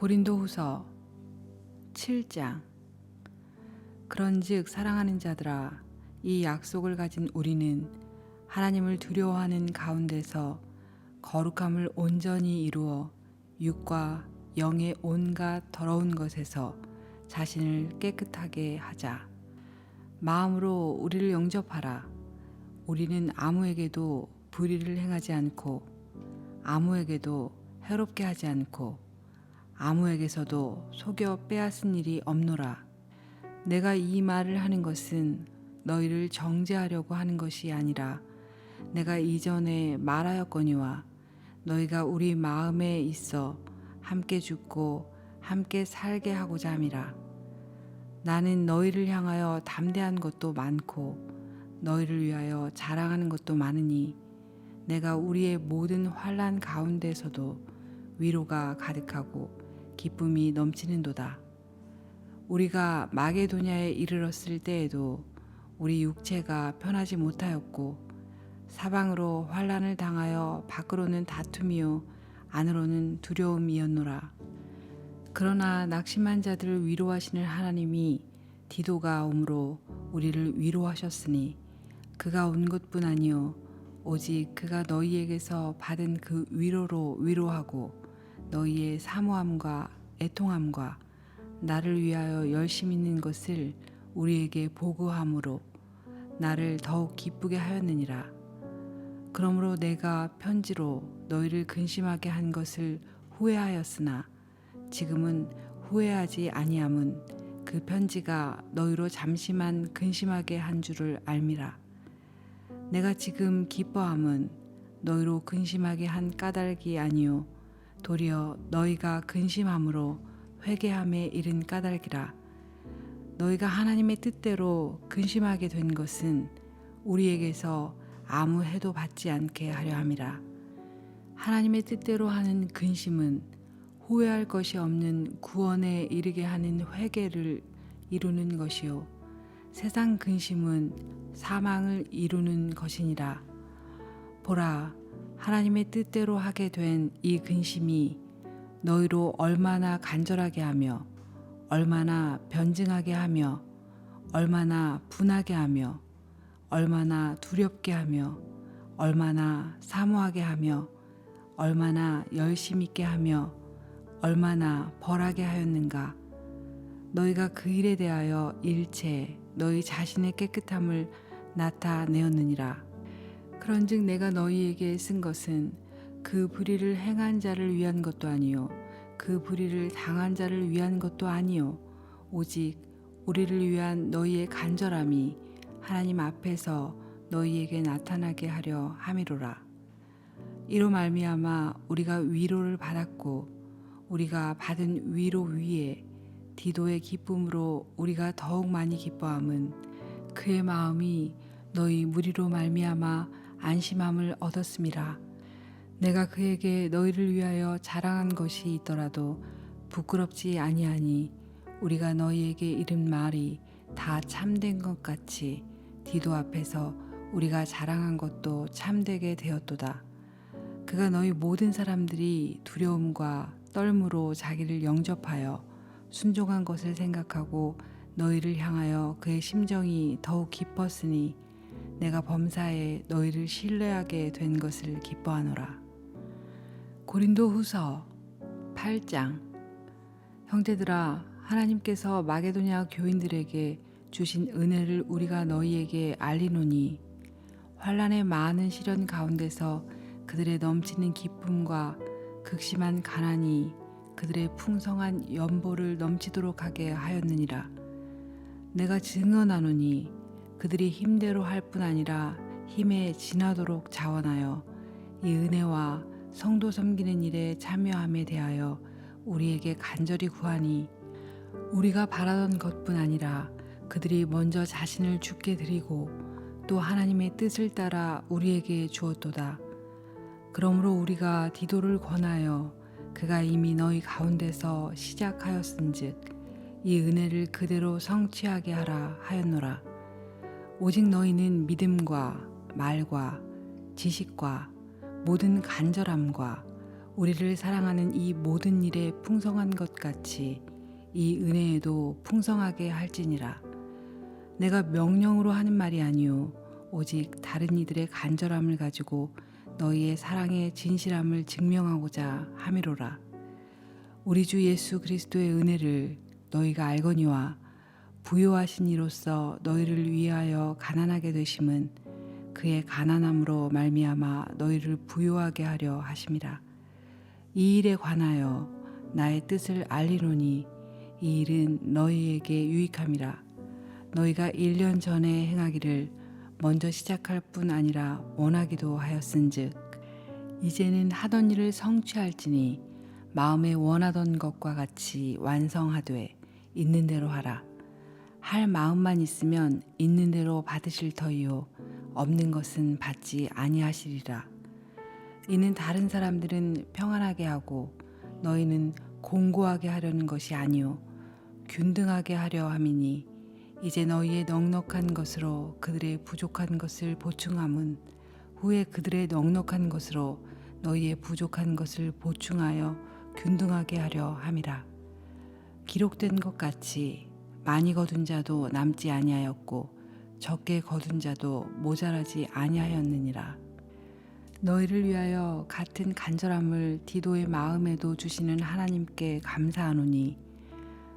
고린도후서 7장. 그런즉 사랑하는 자들아 이 약속을 가진 우리는 하나님을 두려워하는 가운데서 거룩함을 온전히 이루어 육과 영의 온갖 더러운 것에서 자신을 깨끗하게 하자. 마음으로 우리를 영접하라. 우리는 아무에게도 불의를 행하지 않고 아무에게도 해롭게 하지 않고 아무에게서도 속여 빼앗은 일이 없노라. 내가 이 말을 하는 것은 너희를 정죄하려고 하는 것이 아니라 내가 이전에 말하였거니와 너희가 우리 마음에 있어 함께 죽고 함께 살게 하고자 함이라. 나는 너희를 향하여 담대한 것도 많고 너희를 위하여 자랑하는 것도 많으니 내가 우리의 모든 환란 가운데서도 위로가 가득하고 기쁨이 넘치는도다. 우리가 마게도냐에 이르렀을 때에도 우리 육체가 편하지 못하였고 사방으로 환란을 당하여 밖으로는 다툼이요 안으로는 두려움이었노라. 그러나 낙심한 자들을 위로하시는 하나님이 디도가 오므로 우리를 위로하셨으니 그가 온 것뿐 아니요 오직 그가 너희에게서 받은 그 위로로 위로하고 너희의 사모함과 애통함과 나를 위하여 열심 있는 것을 우리에게 보고함으로 나를 더욱 기쁘게 하였느니라. 그러므로 내가 편지로 너희를 근심하게 한 것을 후회하였으나 지금은 후회하지 아니함은 그 편지가 너희로 잠시만 근심하게 한 줄을 알미라. 내가 지금 기뻐함은 너희로 근심하게 한 까닭이 아니요 도리어 너희가 근심함으로 회개함에 이른 까닭이라. 너희가 하나님의 뜻대로 근심하게 된 것은 우리에게서 아무 해도 받지 않게 하려 함이라. 하나님의 뜻대로 하는 근심은 후회할 것이 없는 구원에 이르게 하는 회개를 이루는 것이요. 세상 근심은 사망을 이루는 것이니라. 보라, 하나님의 뜻대로 하게 된 이 근심이 너희로 얼마나 간절하게 하며 얼마나 변증하게 하며 얼마나 분하게 하며 얼마나 두렵게 하며 얼마나 사모하게 하며 얼마나 열심 있게 하며 얼마나 벌하게 하였는가. 너희가 그 일에 대하여 일체 너희 자신의 깨끗함을 나타내었느니라 그런즉 내가 너희에게 쓴 것은 그 불의를 행한 자를 위한 것도 아니요 그 불의를 당한 자를 위한 것도 아니요 오직 우리를 위한 너희의 간절함이 하나님 앞에서 너희에게 나타나게 하려 함이로라. 이로 말미암아 우리가 위로를 받았고 우리가 받은 위로 위에 디도의 기쁨으로 우리가 더욱 많이 기뻐함은 그의 마음이 너희 무리로 말미암아 안심함을 얻었음이라 내가 그에게 너희를 위하여 자랑한 것이 있더라도 부끄럽지 아니하니 우리가 너희에게 이른 말이 다 참된 것 같이 디도 앞에서 우리가 자랑한 것도 참되게 되었도다. 그가 너희 모든 사람들이 두려움과 떨므로 자기를 영접하여 순종한 것을 생각하고 너희를 향하여 그의 심정이 더욱 깊었으니 내가 범사에 너희를 신뢰하게 된 것을 기뻐하노라. 고린도 후서 8장 형제들아 하나님께서 마게도냐 교인들에게 주신 은혜를 우리가 너희에게 알리노니 환란의 많은 시련 가운데서 그들의 넘치는 기쁨과 극심한 가난이 그들의 풍성한 연보를 넘치도록 하게 하였느니라 내가 증언하노니 그들이 힘대로 할 뿐 아니라 힘에 지나도록 자원하여 이 은혜와 성도 섬기는 일에 참여함에 대하여 우리에게 간절히 구하니 우리가 바라던 것뿐 아니라 그들이 먼저 자신을 죽게 드리고 또 하나님의 뜻을 따라 우리에게 주었도다. 그러므로 우리가 디도를 권하여 그가 이미 너희 가운데서 시작하였은즉 이 은혜를 그대로 성취하게 하라 하였노라. 오직 너희는 믿음과 말과 지식과 모든 간절함과 우리를 사랑하는 이 모든 일에 풍성한 것 같이 이 은혜에도 풍성하게 할지니라. 내가 명령으로 하는 말이 아니요 오직 다른 이들의 간절함을 가지고 너희의 사랑의 진실함을 증명하고자 함이로라. 우리 주 예수 그리스도의 은혜를 너희가 알거니와 부요하신 이로써 너희를 위하여 가난하게 되심은 그의 가난함으로 말미암아 너희를 부요하게 하려 하심이라. 이 일에 관하여 나의 뜻을 알리노니 이 일은 너희에게 유익함이라. 너희가 1년 전에 행하기를 먼저 시작할 뿐 아니라 원하기도 하였은즉 이제는 하던 일을 성취할지니 마음에 원하던 것과 같이 완성하되 있는 대로 하라. 할 마음만 있으면 있는 대로 받으실 터이요 없는 것은 받지 아니하시리라. 이는 다른 사람들은 평안하게 하고 너희는 공고하게 하려는 것이 아니요 균등하게 하려 함이니 이제 너희의 넉넉한 것으로 그들의 부족한 것을 보충함은 후에 그들의 넉넉한 것으로 너희의 부족한 것을 보충하여 균등하게 하려 함이라. 기록된 것 같이 많이 거둔 자도 남지 아니하였고 적게 거둔 자도 모자라지 아니하였느니라. 너희를 위하여 같은 간절함을 디도의 마음에도 주시는 하나님께 감사하노니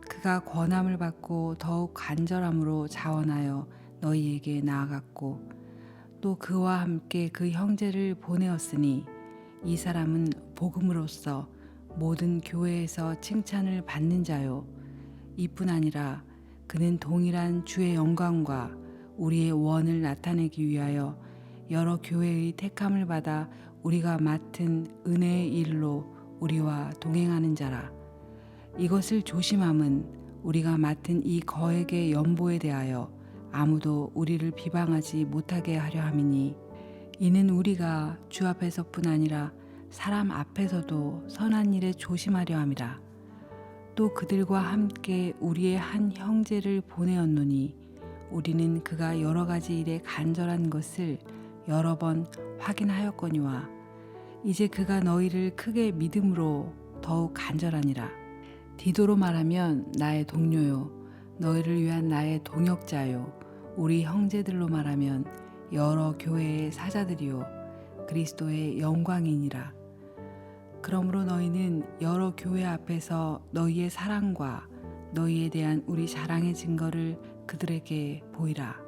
그가 권함을 받고 더욱 간절함으로 자원하여 너희에게 나아갔고 또 그와 함께 그 형제를 보내었으니 이 사람은 복음으로써 모든 교회에서 칭찬을 받는 자요 이뿐 아니라 그는 동일한 주의 영광과 우리의 원을 나타내기 위하여 여러 교회의 택함을 받아 우리가 맡은 은혜의 일로 우리와 동행하는 자라. 이것을 조심함은 우리가 맡은 이 거액의 연보에 대하여 아무도 우리를 비방하지 못하게 하려 함이니 이는 우리가 주 앞에서뿐 아니라 사람 앞에서도 선한 일에 조심하려 함이라. 또 그들과 함께 우리의 한 형제를 보내었노니 우리는 그가 여러 가지 일에 간절한 것을 여러 번 확인하였거니와 이제 그가 너희를 크게 믿음으로 더욱 간절하니라. 디도로 말하면 나의 동료요 너희를 위한 나의 동역자요 우리 형제들로 말하면 여러 교회의 사자들이요 그리스도의 영광이니라. 그러므로 너희는 여러 교회 앞에서 너희의 사랑과 너희에 대한 우리 자랑의 증거를 그들에게 보이라.